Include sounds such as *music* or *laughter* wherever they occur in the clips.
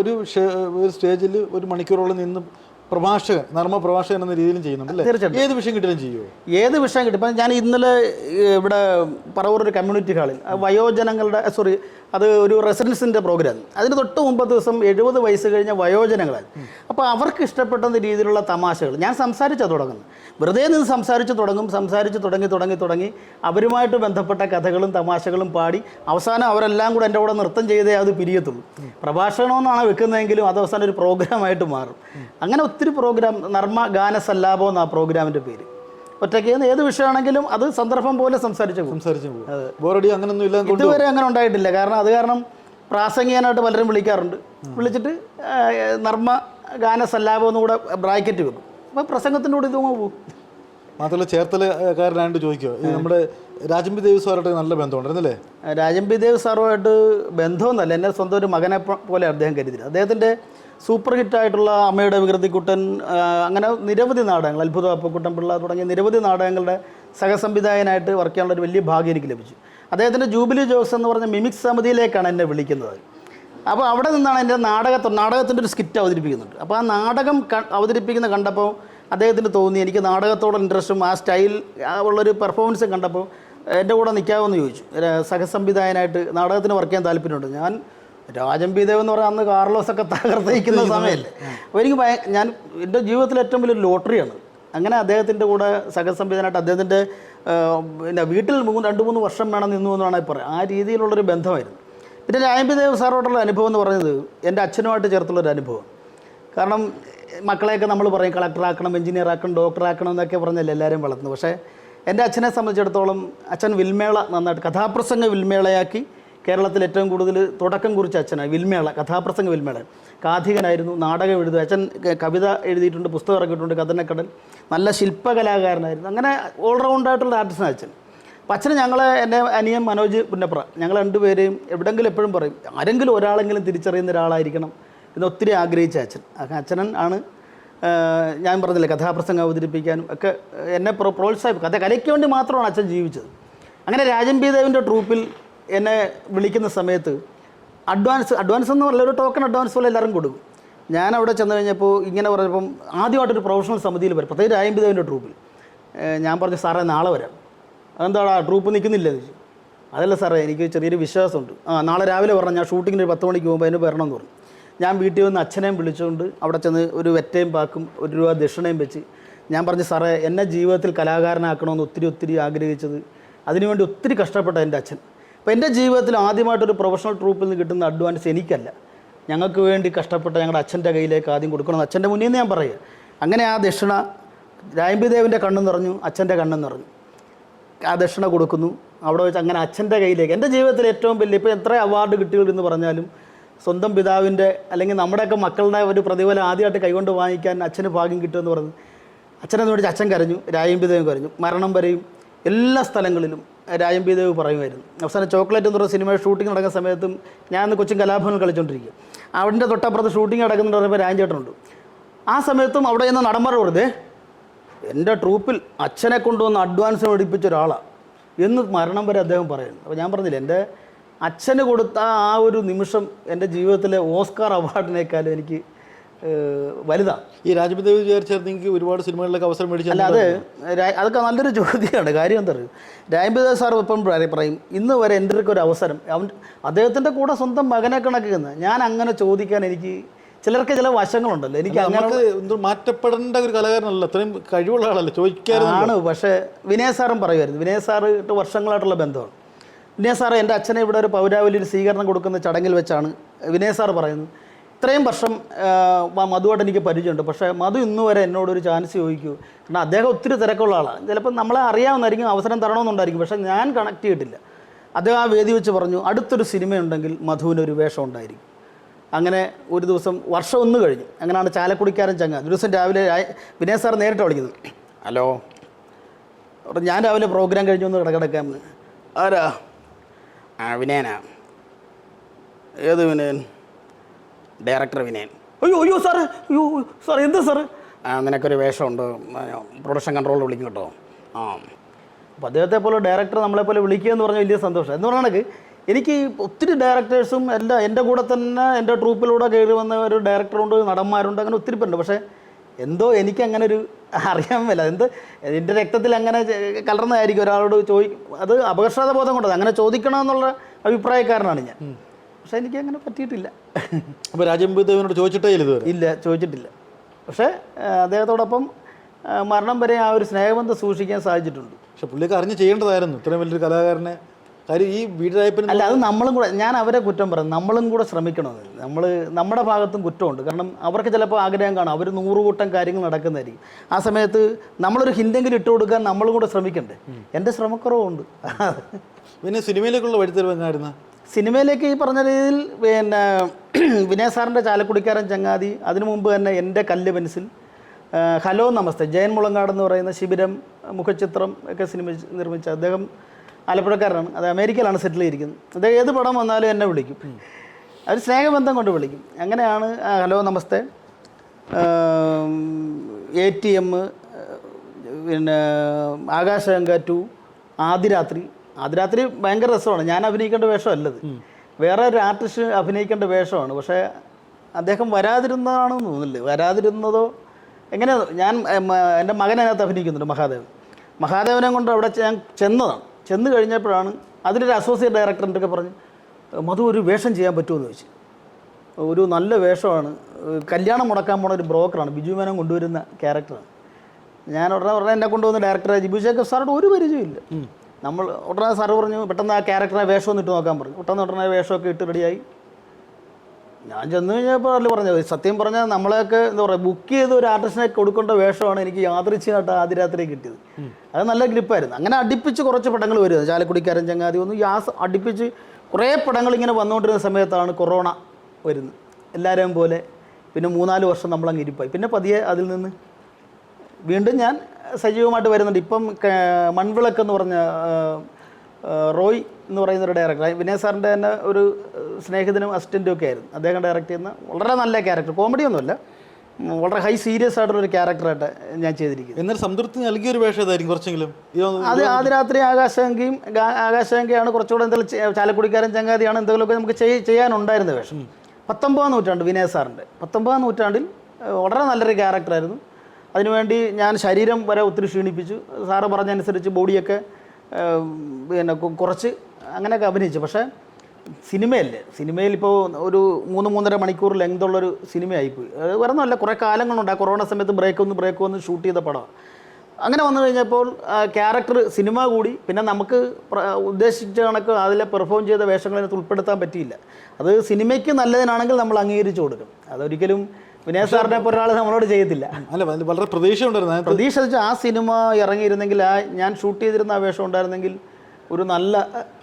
ഒരു ഒരു സ്റ്റേജിൽ ഒരു മണിക്കൂറോളം നിന്ന് പ്രഭാഷകൻ നർമ്മ പ്രഭാഷകൻ എന്ന രീതിയിലും ചെയ്യുന്നുണ്ട് അല്ലേ? തീർച്ചയായിട്ടും. ഏത് വിഷയം കിട്ടിയാലും ചെയ്യുമോ ഏത് വിഷയം കിട്ടും? ഇപ്പം ഞാൻ ഇന്നലെ ഇവിടെ പറവൂർ ഒരു കമ്മ്യൂണിറ്റി ഹാളിൽ വയോജനങ്ങളുടെ സോറി അത് ഒരു റെസിഡൻസിന്റെ പ്രോഗ്രാം അതിന് തൊട്ട് മുമ്പത്തെ ദിവസം എഴുപത് വയസ്സ് കഴിഞ്ഞ വയോജനങ്ങളായി അപ്പോൾ അവർക്ക് ഇഷ്ടപ്പെട്ട രീതിയിലുള്ള തമാശകൾ. ഞാൻ സംസാരിച്ചാൽ തുടങ്ങുന്നത്. വെറുതെ നിന്ന് സംസാരിച്ച് തുടങ്ങും സംസാരിച്ച് തുടങ്ങി തുടങ്ങി തുടങ്ങി അവരുമായിട്ട് ബന്ധപ്പെട്ട കഥകളും തമാശകളും പാടി അവസാനം അവരെല്ലാം കൂടെ എന്റെ കൂടെ നൃത്തം ചെയ്തേ അത് പിരിയത്തുള്ളൂ. പ്രഭാഷണമെന്നാണ് വെക്കുന്നതെങ്കിലും അത് അവസാനം ഒരു പ്രോഗ്രാമായിട്ട് മാറും. അങ്ങനെ ഒത്തിരി പ്രോഗ്രാം നർമ്മ ഗാന സല്ലാപം എന്നാ പ്രോഗ്രാമിന്റെ പേര്. ഒറ്റയ്ക്ക് ഏത് വിഷയമാണെങ്കിലും അത് സന്ദർഭം പോലെ സംസാരിച്ചു സംസാരിച്ചു ബോറടി അങ്ങനൊന്നും ഇല്ല ഇതുവരെ അങ്ങനെ ഉണ്ടായിട്ടില്ല. കാരണം അത് കാരണം പ്രാസംഗികനായിട്ട് പലരും വിളിക്കാറുണ്ട്. വിളിച്ചിട്ട് നർമ്മ ഗാന സല്ലാപം എന്നും കൂടെ ബ്രാക്കറ്റ് വെക്കും. അപ്പോൾ പ്രസംഗത്തിന്റെ കൂടെ ഇതും പോകും മാത്രമല്ല ചേർത്തലക്കാരനായിട്ട് ചോദിക്കുക ഈ നമ്മുടെ രാജംബി ദേവി സാറായിട്ട് നല്ല ബന്ധമുണ്ടായിരുന്നല്ലേ രാജംബി ദേവ് സാറുമായിട്ട് ബന്ധമൊന്നുമല്ല. എന്നെ സ്വന്തം ഒരു മകനെ പോലെ അദ്ദേഹം കരുതില്ല അദ്ദേഹത്തിന്റെ സൂപ്പർ ഹിറ്റായിട്ടുള്ള അമ്മയുടെ വികൃതിക്കുട്ടൻ അങ്ങനെ നിരവധി നാടകങ്ങൾ അത്ഭുത അപ്പക്കുട്ടൻ പിള്ള തുടങ്ങിയ നിരവധി നാടകങ്ങളുടെ സഹസംവിധായകനായിട്ട് വർക്ക് ചെയ്യാനുള്ള ഒരു വലിയ ഭാഗ്യം എനിക്ക് ലഭിച്ചു. അദ്ദേഹത്തിന്റെ ജൂബിലി ജോസ് എന്ന് പറഞ്ഞ മിമിക് സമിതിയിലേക്കാണ് എന്നെ വിളിക്കുന്നത്. അപ്പോൾ അവിടെ നിന്നാണ് എന്റെ നാടകത്തെ നാടകത്തിന്റെ ഒരു സ്കിറ്റ് അവതരിപ്പിക്കുന്നുണ്ട്. അപ്പോൾ ആ നാടകം അവതരിപ്പിക്കുന്ന കണ്ടപ്പോൾ അദ്ദേഹത്തിന് തോന്നി എനിക്ക് നാടകത്തോടെ ഇൻട്രസ്റ്റും ആ സ്റ്റൈൽ ഉള്ളൊരു പെർഫോമൻസും കണ്ടപ്പോൾ എന്റെ കൂടെ നിൽക്കാമെന്ന് ചോദിച്ചു. സഹസംവിധായകനായിട്ട് നാടകത്തിന് വർക്ക് ചെയ്യാൻ താല്പര്യമുണ്ട്. ഞാൻ രാജൻ പി ദേവ് എന്ന് പറഞ്ഞാൽ അന്ന് കാർലോസ് ഒക്കെ തകർത്തയിക്കുന്ന സമയമല്ലേ അപ്പോൾ എനിക്ക് ഭയ ഞാൻ എന്റെ ജീവിതത്തിൽ ഏറ്റവും വലിയൊരു ലോട്ടറിയാണ്. അങ്ങനെ അദ്ദേഹത്തിന്റെ കൂടെ സഹസംവിധാനമായിട്ട് അദ്ദേഹത്തിന്റെ പിന്നെ വീട്ടിൽ മൂന്ന് രണ്ട് മൂന്ന് വർഷം വേണം നിന്നു എന്ന് വേണമെങ്കിൽ പറയാം ആ രീതിയിലുള്ളൊരു ബന്ധമായിരുന്നു. പിന്നെ രാജംബി ദേവ് സാറോടുള്ള അനുഭവം എന്ന് പറയുന്നത് എന്റെ അച്ഛനുമായിട്ട് ചേർത്തുള്ളൊരു അനുഭവം. കാരണം മക്കളെയൊക്കെ നമ്മൾ പറയും കളക്ടറാക്കണം എഞ്ചിനീയർ ആക്കണം ഡോക്ടർ ആക്കണം എന്നൊക്കെ പറഞ്ഞല്ലേ എല്ലാവരും വളർത്തുന്നത്. പക്ഷേ എന്റെ അച്ഛനെ സംബന്ധിച്ചിടത്തോളം അച്ഛൻ വിൽമേള നന്നായിട്ട് കഥാപ്രസംഗ വിൽമേളയാക്കി കേരളത്തിൽ ഏറ്റവും കൂടുതൽ തുടക്കം കുറിച്ച അച്ഛനാണ് വിൽമേള കഥാപ്രസംഗ വിൽമേള. കാഥികനായിരുന്നു നാടകം എഴുതുക. അച്ഛൻ കവിത എഴുതിയിട്ടുണ്ട് പുസ്തകം ഇറക്കിയിട്ടുണ്ട് കഥനക്കടൽ. നല്ല ശില്പകലാകാരനായിരുന്നു. അങ്ങനെ ഓൾറൗണ്ടായിട്ടുള്ള ആർട്ടിസ്റ്റാണ് അച്ഛൻ. അപ്പം അച്ഛന് ഞങ്ങളെ എന്റെ അനിയൻ മനോജ് പുന്നപ്ര ഞങ്ങൾ രണ്ടുപേരെയും എവിടെങ്കിലും എപ്പോഴും പറയും ആരെങ്കിലും ഒരാളെങ്കിലും തിരിച്ചറിയുന്ന ഒരാളായിരിക്കണം എന്ന് ഒത്തിരി ആഗ്രഹിച്ച അച്ഛൻ. അച്ഛനൻ ആണ് ഞാൻ പറഞ്ഞില്ലേ കഥാപ്രസംഗം അവതരിപ്പിക്കാനും ഒക്കെ എന്നെ പ്രോ പ്രോത്സാഹിപ്പിക്കും. കഥ കലയ്ക്ക് വേണ്ടി മാത്രമാണ് അച്ഛൻ ജീവിച്ചത്. അങ്ങനെ രാജൻ പി ദേവിന്റെ ട്രൂപ്പിൽ എന്നെ വിളിക്കുന്ന സമയത്ത് അഡ്വാൻസ് അഡ്വാൻസ് എന്ന് പറഞ്ഞ ഒരു ടോക്കൺ അഡ്വാൻസ് പോലെ എല്ലാവരും കൊടുക്കും. ഞാൻ അവിടെ ചെന്ന് കഴിഞ്ഞപ്പോൾ ഇങ്ങനെ പറഞ്ഞപ്പം ആദ്യമായിട്ടൊരു പ്രൊഫഷണൽ സമിതിയിൽ വരും. പ്രത്യേകിച്ച് ദേവിന്റെ ട്രൂപ്പിൽ ഞാൻ പറഞ്ഞു സാറേ നാളെ വരാം. അതെന്താടാ ട്രൂപ്പ് നിൽക്കുന്നില്ല? ചോദിച്ചു. അതല്ല സാറേ എനിക്ക് ചെറിയൊരു വിശ്വാസമുണ്ട്. ആ നാളെ രാവിലെ പറഞ്ഞു ഞാൻ ഷൂട്ടിങ്ങിന് ഒരു പത്ത് മണിക്ക് പോകുമ്പോൾ അതിന് വരണം എന്ന് പറഞ്ഞു. ഞാൻ വീട്ടിൽ വന്ന് അച്ഛനെയും വിളിച്ചുകൊണ്ട് അവിടെ ചെന്ന് ഒരു വെറ്റയും പാക്കും ഒരു രൂപ ദക്ഷിണയും വെച്ച് ഞാൻ പറഞ്ഞു സാറേ എന്നെ ജീവിതത്തിൽ കലാകാരനാക്കണമെന്ന് ഒത്തിരി ഒത്തിരി ആഗ്രഹിച്ചത്. അതിനുവേണ്ടി ഒത്തിരി കഷ്ടപ്പെട്ട എന്റെ അച്ഛൻ. അപ്പോൾ എന്റെ ജീവിതത്തിൽ ആദ്യമായിട്ടൊരു പ്രൊഫഷണൽ ട്രൂപ്പിൽ നിന്ന് കിട്ടുന്ന അഡ്വാൻസ് എനിക്കല്ല. ഞങ്ങൾക്ക് വേണ്ടി കഷ്ടപ്പെട്ട ഞങ്ങളുടെ അച്ഛന്റെ കയ്യിലേക്ക് ആദ്യം കൊടുക്കണമെന്ന് അച്ഛന്റെ മുന്നിൽ നിന്ന് ഞാൻ പറയുക അങ്ങനെ ആ ദക്ഷിണ രായമ്പിദേവിന്റെ കണ്ണെന്ന് നിറഞ്ഞു അച്ഛന്റെ കണ്ണെന്ന് നിറഞ്ഞു. ആ ദക്ഷിണ കൊടുക്കുന്നു. അവിടെ വെച്ച് അങ്ങനെ അച്ഛന്റെ കയ്യിലേക്ക് എന്റെ ജീവിതത്തിൽ ഏറ്റവും വലിയ ഇപ്പോൾ എത്ര അവാർഡ് കിട്ടിയെന്ന് പറഞ്ഞാലും സ്വന്തം പിതാവിന്റെ അല്ലെങ്കിൽ നമ്മുടെയൊക്കെ മക്കളുടെ ഒരു പ്രതിഫലം ആദ്യമായിട്ട് കൈകൊണ്ട് വാങ്ങിക്കാൻ അച്ഛന് ഭാഗ്യം കിട്ടുമെന്ന് പറഞ്ഞു അച്ഛനെന്ന് വിളിച്ച് അച്ഛൻ കരഞ്ഞു രായമ്പിദേവ് കരഞ്ഞു. മരണം വരെയും എല്ലാ സ്ഥലങ്ങളിലും രായമ്പിദേവ് പറയുമായിരുന്നു. അവസാനം ചോക്ലേറ്റ് എന്ന് പറഞ്ഞ സിനിമ ഷൂട്ടിംഗ് നടക്കുന്ന സമയത്തും ഞാൻ അന്ന് കൊച്ചിൻ കലാഭവനിൽ കളിച്ചുകൊണ്ടിരിക്കുക അവിടെ തൊട്ടപ്പുറത്ത് ഷൂട്ടിംഗ് നടക്കുന്നുണ്ട് പറയുമ്പോൾ രാജേട്ടനുണ്ട് ആ സമയത്തും അവിടെ നിന്ന് നടന്മാർ വെറുതെ എന്റെ ട്രൂപ്പിൽ അച്ഛനെ കൊണ്ടുവന്ന് അഡ്വാൻസ് പഠിപ്പിച്ച ഒരാളാണ് എന്ന് മരണം വരെ അദ്ദേഹം പറയുന്നു. അപ്പോൾ ഞാൻ പറഞ്ഞില്ല എന്റെ അച്ഛന് കൊടുത്ത ആ ഒരു നിമിഷം എന്റെ ജീവിതത്തിലെ ഓസ്കാർ അവാർഡിനേക്കാളും എനിക്ക് വലുതാണ് ഈ രാജപദേവ് ദേവി വിചാരിച്ചായിരുന്നെങ്കിൽ ഒരുപാട് സിനിമകളിലൊക്കെ അവസരം മേടിച്ചു അല്ല അത് അതൊക്കെ നല്ലൊരു ചോദ്യമാണ്. കാര്യം എന്താ പറയുക രാജപദേവ് സാർ ഇപ്പം പറ- പറയും ഇന്ന് വരെ എന്റെ ഒക്കെ ഒരു അവസരം. അവൻ അദ്ദേഹത്തിന്റെ കൂടെ സ്വന്തം മകനെ കണക്കുന്ന ഞാൻ അങ്ങനെ ചോദിക്കാൻ എനിക്ക് ചിലർക്ക് ചില വശങ്ങളുണ്ടല്ലോ. എനിക്ക് അങ്ങനെ മാറ്റപ്പെടേണ്ട ഒരു കലാകാരനല്ല. അത്രയും കഴിവുള്ള ആളല്ല. ചോദിക്കാറാണ് പക്ഷേ വിനയ സാറും പറയുമായിരുന്നു. വിനയ സാറ് ഇട്ട് വർഷങ്ങളായിട്ടുള്ള ബന്ധമാണ്. വിനയ സാറ് എന്റെ അച്ഛനെ ഇവിടെ ഒരു പൗരാവലി ഒരു സ്വീകരണം കൊടുക്കുന്ന ചടങ്ങിൽ വെച്ചാണ് വിനയ സാർ പറയുന്നത് ഇത്രയും വർഷം മധുവായിട്ട് എനിക്ക് പരിചയമുണ്ട്. പക്ഷേ മധു ഇന്ന് വരെ എന്നോട് ഒരു ചാൻസ് ചോദിക്കൂ. കാരണം അദ്ദേഹം ഒത്തിരി തിരക്കുള്ള ആളാണ്. ചിലപ്പോൾ നമ്മളെ അറിയാവുന്നതായിരിക്കും അവസരം തരണമെന്നുണ്ടായിരിക്കും. പക്ഷേ ഞാൻ കണക്ട് ചെയ്തിട്ടില്ല. അദ്ദേഹം ആ വേദി വെച്ച് പറഞ്ഞു അടുത്തൊരു സിനിമയുണ്ടെങ്കിൽ മധുവിനൊരു വേഷം ഉണ്ടായിരിക്കും. അങ്ങനെ ഒരു ദിവസം വർഷം ഒന്ന് കഴിഞ്ഞു. അങ്ങനെയാണ് ചാലക്കുടിക്കാരൻ ചങ്ങ. ഒരു ദിവസം രാവിലെ വിനയ സാർ നേരിട്ട് വിളിക്കുന്നത് ഹലോ. ഞാൻ രാവിലെ പ്രോഗ്രാം കഴിഞ്ഞു ഒന്ന് കിടക്കിടക്കാൻ ആരാ? ആ വിനയനാ. ഏത് വിനയൻ? ഡയറക്ടർ വിനയൻ. അയ്യോ അയ്യോ സാറ് അയ്യോ സാർ എന്താ സാറ്? നിനക്കൊരു വേഷമുണ്ട്. പ്രൊഡക്ഷൻ കൺട്രോളിൽ വിളിക്കും കേട്ടോ ആ. അപ്പോൾ അദ്ദേഹത്തെ പോലെ ഡയറക്ടർ നമ്മളെ പോലെ വിളിക്കുക എന്ന് പറഞ്ഞാൽ വലിയ സന്തോഷം. എന്ന് പറഞ്ഞാൽ എനിക്ക് ഒത്തിരി ഡയറക്ടേഴ്സും എല്ലാ എന്റെ കൂടെ തന്നെ എന്റെ ട്രൂപ്പിലൂടെ കയറി വന്ന ഒരു ഡയറക്ടറുണ്ട് നടന്മാരുണ്ട് അങ്ങനെ ഒത്തിരി പേരുണ്ട്. പക്ഷേ എന്തോ എനിക്കങ്ങനെ ഒരു അറിയാൻ മേല. എന്ത് എന്റെ രക്തത്തിൽ അങ്ങനെ കലർന്നതായിരിക്കും ഒരാളോട് ചോദി അത് അപകർഷതാബോധം കൊണ്ടത്. അങ്ങനെ ചോദിക്കണമെന്നുള്ള അഭിപ്രായക്കാരനാണ് ഞാൻ. പക്ഷേ എനിക്ക് അങ്ങനെ പറ്റിയിട്ടില്ല. അപ്പോൾ രാജംബിദേവനോട് ചോദിച്ചിട്ടേ ഇല്ല ഇല്ല ചോദിച്ചിട്ടില്ല. പക്ഷേ അദ്ദേഹത്തോടൊപ്പം മരണം വരെ ആ ഒരു സ്നേഹബന്ധം സൂക്ഷിക്കാൻ സാധിച്ചിട്ടുണ്ട്. പക്ഷെ പുള്ളിക്ക് അറിഞ്ഞ് ചെയ്യേണ്ടതായിരുന്നു. ഇത്രയും വലിയൊരു കലാകാരനെ. കാര്യം ഈ വീടായ്പന് അല്ല അത് നമ്മളും കൂടെ ഞാൻ അവരെ കുറ്റം പറഞ്ഞു നമ്മളും കൂടെ ശ്രമിക്കണം നമ്മൾ നമ്മുടെ ഭാഗത്തും കുറ്റമുണ്ട്. കാരണം അവർക്ക് ചിലപ്പോൾ ആഗ്രഹം കാണും. അവർ നൂറുകൂട്ടം കാര്യങ്ങൾ നടക്കുന്നതായിരിക്കും. ആ സമയത്ത് നമ്മളൊരു ഹിന്ദെങ്കിലും ഇട്ട് കൊടുക്കാൻ നമ്മളും കൂടെ ശ്രമിക്കണ്ടേ? എന്റെ ശ്രമക്കുറവുണ്ട്. പിന്നെ സിനിമയിലേക്കുള്ള വഴിത്തിരിവ് എങ്ങായിരുന്നു? സിനിമയിലേക്ക് ഈ പറഞ്ഞ രീതിയിൽ പിന്നെ *clears throat* വിനയ സാറിന്റെ ചാലക്കുടിക്കാരൻ ചങ്ങാതി അതിനു മുമ്പ് തന്നെ എന്റെ കല്ല് പെൻസിൽ ഹലോ നമസ്തേ ജയൻ മുളങ്ങാട് എന്ന് പറയുന്ന ശിബിരം മുഖചിത്രം ഒക്കെ സിനിമ നിർമ്മിച്ച അദ്ദേഹം ആലപ്പുഴക്കാരനാണ്. അത് അമേരിക്കയിലാണ് സെറ്റിൽ ചെയ്തിരിക്കുന്നത്. അദ്ദേഹം ഏത് പടം വന്നാലും എന്നെ വിളിക്കും. അവർ സ്നേഹബന്ധം കൊണ്ട് വിളിക്കും. അങ്ങനെയാണ് hello namaste A T M പിന്നെ ആകാശഗംഗ ടു ആദിരാത്രി. ആദിരാത്രി ഭയങ്കര രസമാണ്. ഞാൻ അഭിനയിക്കേണ്ട വേഷമല്ലത് വേറെ ഒരു ആർട്ടിസ്റ്റ് അഭിനയിക്കേണ്ട വേഷമാണ്. പക്ഷേ അദ്ദേഹം വരാതിരുന്നതാണെന്ന് തോന്നുന്നില്ല. വരാതിരുന്നതോ എങ്ങനെ ഞാൻ എന്റെ മകൻ അതിനകത്ത് അഭിനയിക്കുന്നുണ്ട് മഹാദേവൻ. മഹാദേവനെ കൊണ്ട് അവിടെ ഞാൻ ചെന്നതാണ്. ചെന്ന് കഴിഞ്ഞപ്പോഴാണ് അതിലൊരു അസോസിയേറ്റ് ഡയറക്ടറിന്റെ ഒക്കെ പറഞ്ഞ് മധു ഒരു വേഷം ചെയ്യാൻ പറ്റുമെന്ന് ചോദിച്ചു. ഒരു നല്ല വേഷമാണ്. കല്യാണം മുടക്കാൻ പോണ ഒരു ബ്രോക്കറാണ് ബിജു മേനോൻ കൊണ്ടുവരുന്ന ക്യാരക്ടറാണ് ഞാൻ ഉടനെ ഉടനെ എന്നെ കൊണ്ടുവന്ന ഡയറക്ടറെ ജിബു ശേഖർ സാറോട് ഒരു പരിചയമില്ല നമ്മൾ ഉടനെ സാറ് പറഞ്ഞു പെട്ടെന്ന് ആ ക്യാരക്ടറെ വേഷം ഒന്ന് ഇട്ട് നോക്കാൻ പറഞ്ഞു. പെട്ടെന്ന് ഉടനെ വേഷമൊക്കെ ഇട്ട് റെഡിയായി. ഞാൻ ചെന്ന് കഴിഞ്ഞപ്പോൾ അല്ല പറഞ്ഞത്. സത്യം പറഞ്ഞാൽ നമ്മളെയൊക്കെ എന്താ പറയുക ബുക്ക് ചെയ്ത് ഒരു ആർട്ടിസ്റ്റിനെ കൊടുക്കേണ്ട വേഷമാണ് എനിക്ക് യാദൃച്ഛനായിട്ട് ആദ്യ രാത്രി കിട്ടിയത്. അത് നല്ല ഗ്രിപ്പായിരുന്നു. അങ്ങനെ അടുപ്പിച്ച് കുറച്ച് പടങ്ങൾ വരുന്നത് ചാലക്കുടിക്കാരൻ ചങ്ങാതി ഒന്നും യാസ് അടുപ്പിച്ച് കുറേ പടങ്ങൾ ഇങ്ങനെ വന്നുകൊണ്ടിരുന്ന സമയത്താണ് കൊറോണ വരുന്നത്. എല്ലാവരെയും പോലെ പിന്നെ മൂന്നാൽ വർഷം നമ്മളങ്ങ് ഇരിപ്പായി. പിന്നെ പതിയെ അതിൽ നിന്ന് വീണ്ടും ഞാൻ സജീവമായിട്ട് വരുന്നുണ്ട്. ഇപ്പം മൺവിളക്ക് എന്ന് പറഞ്ഞ റോയ് എന്ന് പറയുന്ന ഒരു ഡയറക്ടർ വിനയ സാറിന്റെ തന്നെ ഒരു സ്നേഹിതനും അസിസ്റ്റന്റും ഒക്കെ ആയിരുന്നു. അദ്ദേഹം ഡയറക്റ്റ് ചെയ്യുന്ന വളരെ നല്ല ക്യാരക്ടർ കോമഡി ഒന്നുമല്ല വളരെ ഹൈ സീരിയസ് ആയിട്ടുള്ള ഒരു ക്യാരക്ടറായിട്ട് ഞാൻ ചെയ്തിരിക്കുന്നത് എന്നൊരു സംതൃപ്തി നൽകിയ ഒരു വേഷം ഏതായിരിക്കും കുറച്ചെങ്കിലും? അത് ആദ്യ രാത്രി ആകാശഗംഗയും ഗാ- ആകാശഗംഗയാണ് കുറച്ചുകൂടെ എന്തെങ്കിലും ചാലക്കുടിക്കാരൻ ചങ്ങാതിയാണ് എന്തെങ്കിലുമൊക്കെ നമുക്ക് ചെയ്- ചെയ്യാനുണ്ടായിരുന്ന വേഷം. പത്തൊമ്പതാം നൂറ്റാണ്ട് വിനയ സാറിന്റെ പത്തൊമ്പതാം നൂറ്റാണ്ടിൽ വളരെ നല്ലൊരു ക്യാരക്ടറായിരുന്നു അതിനുവേണ്ടി ഞാൻ ശരീരം വരെ ഒത്തിരി ക്ഷീണിപ്പിച്ചു. സാറ് പറഞ്ഞനുസരിച്ച് ബോഡിയൊക്കെ പിന്നെ കുറച്ച് അങ്ങനെയൊക്കെ അഭിനയിച്ചു. പക്ഷേ സിനിമയല്ലേ? സിനിമയിൽ ഇപ്പോൾ ഒരു മൂന്ന് മൂന്നര മണിക്കൂർ ലെങ്ത് ഉള്ളൊരു സിനിമയായിപ്പോയി. അത് വരുന്നതല്ല കുറേ കാലങ്ങളുണ്ട്. ആ കൊറോണ സമയത്ത് ബ്രേക്ക് ഒന്ന് ബ്രേക്ക് വന്ന് ഷൂട്ട് ചെയ്ത പടമാണ് അങ്ങനെ വന്നു കഴിഞ്ഞപ്പോൾ ക്യാരക്ടർ സിനിമ കൂടി. പിന്നെ നമുക്ക് ഉദ്ദേശിച്ച കണക്ക് അതിലെ പെർഫോം ചെയ്ത വേഷങ്ങളിനകത്ത് ഉൾപ്പെടുത്താൻ പറ്റിയില്ല. അത് സിനിമയ്ക്ക് നല്ലതിനാണെങ്കിൽ നമ്മൾ അംഗീകരിച്ചു കൊടുക്കും. അതൊരിക്കലും വിനയ സാറിനെ പോലെ ഒരാൾ നമ്മളോട് ചെയ്യത്തില്ല. അല്ല വളരെ പ്രതീക്ഷ ഉണ്ടായിരുന്നു പ്രതീക്ഷ വെച്ചാൽ ആ സിനിമ ഇറങ്ങിയിരുന്നെങ്കിൽ ആ ഞാൻ ഷൂട്ട് ചെയ്തിരുന്ന ആ വേഷം ഉണ്ടായിരുന്നെങ്കിൽ ഒരു നല്ല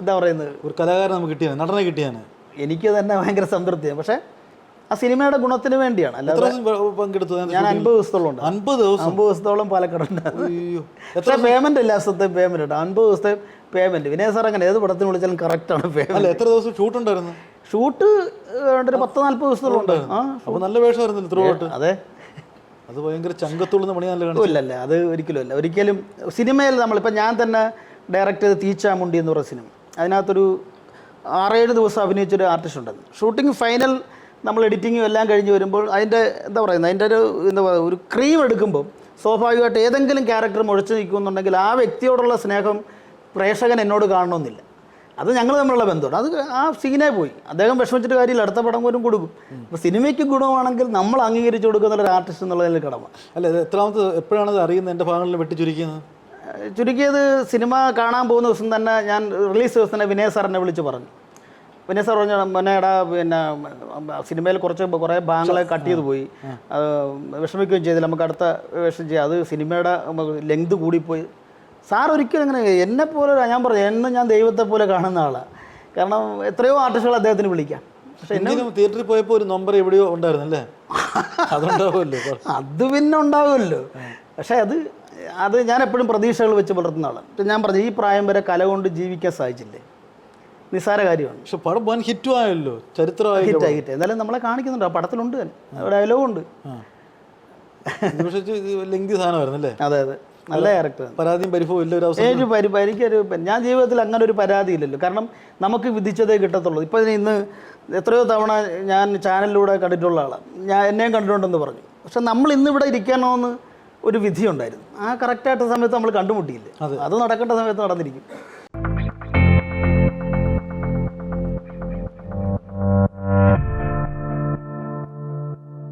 എന്താ പറയുന്നത്? ഒരു കലാകാരൻ നമുക്ക് കിട്ടിയാണ് നടനെ കിട്ടിയാണ് എനിക്ക് തന്നെ ഭയങ്കര സംതൃപ്തിയാണ്. പക്ഷേ ആ സിനിമയുടെ ഗുണത്തിന് വേണ്ടിയാണ്. അല്ലാതെ പങ്കെടുത്തു ഞാൻ അൻപത് ദിവസത്തോളം അൻപത് ദിവസം? അമ്പത് ദിവസത്തോളം പാലക്കാടുണ്ട്. പേയ്മെന്റ് ഇല്ല ദിവസത്തെ പേയ്മെന്റ് ഉണ്ട് അൻപത് ദിവസത്തെ പേയ്മെന്റ് വിനയ സാർ അങ്ങനെ ഏത് പടത്തിന് വിളിച്ചാലും കറക്റ്റ് ആണ് പേയ്മെന്റ് എത്ര ദിവസം ഷൂട്ട് ഉണ്ടായിരുന്നു? ഷൂട്ട് ഒരു പത്ത് നാല്പത് ദിവസത്തോളം ഉണ്ട്. ആ അപ്പൊ നല്ല വേഷമായിരുന്നു ത്രൂ അതെ. അത് ഭയങ്കര ചങ്കത്തുള്ളുന്ന പണി നല്ല ഇല്ലല്ല ഇല്ല അല്ല അത് ഒരിക്കലും അല്ല ഒരിക്കലും സിനിമയിൽ നമ്മളിപ്പോൾ ഞാൻ തന്നെ ഡയറക്റ്റ് ചെയ്ത് തീച്ചാമുണ്ടി എന്ന് പറയുന്ന സിനിമ. അതിനകത്തൊരു ആറേഴ് ദിവസം അഭിനയിച്ചൊരു ആർട്ടിസ്റ്റ് ഉണ്ടായിരുന്നു ഷൂട്ടിംഗ് ഫൈനൽ നമ്മൾ എഡിറ്റിങ്ങും എല്ലാം കഴിഞ്ഞ് വരുമ്പോൾ അതിന്റെ എന്താ പറയുന്നത് അതിന്റെ ഒരു എന്താ പറയുക ഒരു ക്രീം എടുക്കുമ്പോൾ സ്വാഭാവികമായിട്ട് ഏതെങ്കിലും ക്യാരക്ടർ മുഴച്ചു നിൽക്കുന്നുണ്ടെങ്കിൽ ആ വ്യക്തിയോടുള്ള സ്നേഹം പ്രേക്ഷകൻ എന്നോട് കാണണമെന്നില്ല. അത് ഞങ്ങൾ തമ്മിലുള്ള ബന്ധമാണ്. അത് ആ സീനെ പോയി. അദ്ദേഹം വിഷമിച്ചിട്ട് കാര്യമില്ല. അടുത്ത പടം പോലും കൊടുക്കും. അപ്പോൾ സിനിമയ്ക്ക് ഗുണമാണെങ്കിൽ നമ്മൾ അംഗീകരിച്ചു കൊടുക്കുന്ന ഒരു ആർട്ടിസ്റ്റ് എന്നുള്ളതിൽ കടമ. അല്ല ഇത് എത്രാമത്തെ എപ്പോഴാണ് ഇത് അറിയുന്നത്? എന്റെ ഭാഗങ്ങളിൽ വെട്ടി ചുരുക്കിയത്? ചുരുക്കിയത് സിനിമ കാണാൻ പോകുന്ന ദിവസം തന്നെ ഞാൻ റിലീസ് ദിവസം തന്നെ വിനയ സാറിനെ വിളിച്ച് പറഞ്ഞു. വിനയ സാർ പറഞ്ഞ മൊന്നേടാ പിന്നെ സിനിമയിൽ കുറച്ച് കുറേ ഭാഗങ്ങളെ കട്ട് ചെയ്ത് പോയി. അത് വിഷമിക്കുകയും ചെയ്തില്ല. നമുക്ക് അടുത്ത വേഷം ചെയ്യാം. അത് സിനിമയുടെ ലെങ്ത് കൂടിപ്പോയി. സാർ ഒരിക്കലും അങ്ങനെ എന്നെ പോലെ ഞാൻ പറഞ്ഞു എന്നെ ഞാൻ ദൈവത്തെ പോലെ കാണുന്ന ആളാണ് കാരണം എത്രയോ ആർട്ടിസ്റ്റുകൾ അദ്ദേഹത്തിന് വിളിക്കാം. പക്ഷെ എന്നെ തിയേറ്ററിൽ പോയപ്പോൾ ഒരു നമ്പർ എവിടെയോ ഉണ്ടായിരുന്നല്ലേ അതുണ്ടാവുമല്ലോ. അത് പിന്നെ ഉണ്ടാവുമല്ലോ. പക്ഷേ അത് അത് ഞാൻ എപ്പോഴും പ്രതീക്ഷകൾ വെച്ച് പുലർത്തുന്ന ആളാണ് ഞാൻ പറഞ്ഞു ഈ പ്രായം വരെ കല കൊണ്ട് ജീവിക്കാൻ സാധിച്ചില്ലേ? നിസ്സാര കാര്യമാണ്. പക്ഷെ പടം വൻ ഹിറ്റും ആയല്ലോ ചരിത്രമായി ഹിറ്റ് ആയിട്ട് എന്നാലും നമ്മളെ കാണിക്കുന്നുണ്ട്. ആ പടത്തിലുണ്ട് തന്നെ. ഡയലോഗും ഉണ്ട്. ആ. ഇത് പക്ഷേ ലെങ്തി സാധനമായിരുന്നു അല്ലേ? അതെ അതെ. നല്ല ക്യാരക്ടർ പരാതിയും പരിഭവം ഇല്ല ഒരു അവസ്ഥ എനിക്ക് പരി എനിക്കൊരു ഞാൻ ജീവിതത്തിൽ അങ്ങനെ ഒരു പരാതി ഇല്ലല്ലോ. കാരണം നമുക്ക് വിധിച്ചതേ കിട്ടത്തുള്ളൂ. ഇപ്പോൾ ഇന്ന് എത്രയോ തവണ ഞാൻ ചാനലിലൂടെ കണ്ടിട്ടുള്ള ആളാണ് ഞാൻ എന്നെയും കണ്ടിട്ടുണ്ടെന്ന് പറഞ്ഞു. പക്ഷെ നമ്മൾ ഇന്ന് ഇവിടെ ഇരിക്കണമെന്ന് ഒരു വിധിയുണ്ടായിരുന്നു. ആ കറക്റ്റായിട്ട് സമയത്ത് നമ്മൾ കണ്ടുമുട്ടിയില്ലേ? അത് നടക്കേണ്ട സമയത്ത് നടന്നിരിക്കും.